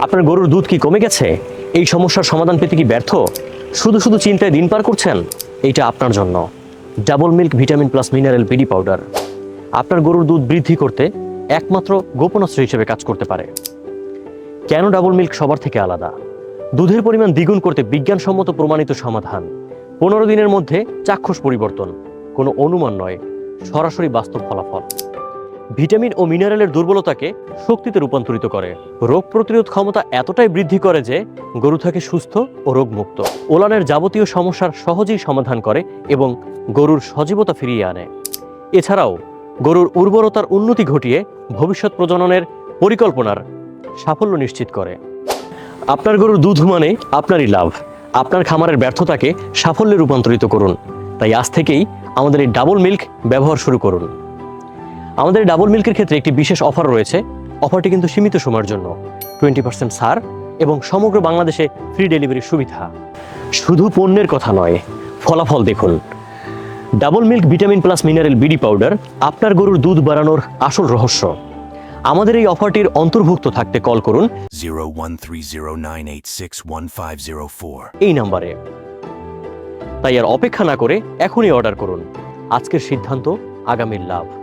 আপনার গরুর দুধ কি কমে গেছে? এই সমস্যার সমাধান পেতে কি ব্যর্থ? শুধু শুধু চিন্তায় দিন পার করছেন? এইটা আপনার জন্য। Double milk vitamin plus mineral BD powder. আপনার গরুর দুধ বৃদ্ধি করতে একমাত্র গোপনাস্ত্র হিসেবে কাজ করতে পারে। কেন ডাবল মিল্ক সবার থেকে আলাদা? দুধের পরিমাণ দ্বিগুণ করতে বিজ্ঞানসম্মত প্রমাণিত সমাধান। পনেরো দিনের মধ্যে চাক্ষুষ পরিবর্তন। কোনো অনুমান নয়, সরাসরি বাস্তব ফলাফল। ভিটামিন ও মিনারেলের দুর্বলতাকে শক্তিতে রূপান্তরিত করে। রোগ প্রতিরোধ ক্ষমতা এতটাই বৃদ্ধি করে যে গরু থাকে সুস্থ ও রোগমুক্ত। ওলানের যাবতীয় সমস্যার সহজেই সমাধান করে এবং গরুর সজীবতা ফিরিয়ে আনে। এছাড়াও গরুর উর্বরতার উন্নতি ঘটিয়ে ভবিষ্যৎ প্রজননের পরিকল্পনার সাফল্য নিশ্চিত করে। আপনার গরুর দুধ মানে আপনারই লাভ। আপনার খামারের ব্যর্থতাকে সাফল্যে রূপান্তরিত করুন। তাই আজ থেকেই আমাদের এই ডাবল মিল্ক ব্যবহার শুরু করুন। আমাদের ডাবল মিল্কের ক্ষেত্রে একটি বিশেষ অফার রয়েছে। অফারটি কিন্তু সীমিত সময়ের জন্য। টোয়েন্টি পার্সেন্ট ছাড় এবং সমগ্র বাংলাদেশে ফ্রি ডেলিভারির সুবিধা। শুধু পণ্যের কথা নয় ফলাফল দেখুন। Double milk vitamin plus mineral BD powder আপনার গরুর দুধ বাড়ানোর আসল রহস্য। আমাদের এই অফারটির অন্তর্ভুক্ত থাকতে কল করুন। 013098615504. এই নাম্বারে। তাই আর অপেক্ষা না করে এখনই অর্ডার করুন। আজকের সিদ্ধান্ত আগামীর লাভ।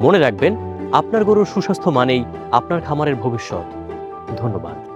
মনে রাখবেন আপনার গরুর সুস্বাস্থ্য মানেই আপনার খামারের ভবিষ্যৎ। ধন্যবাদ।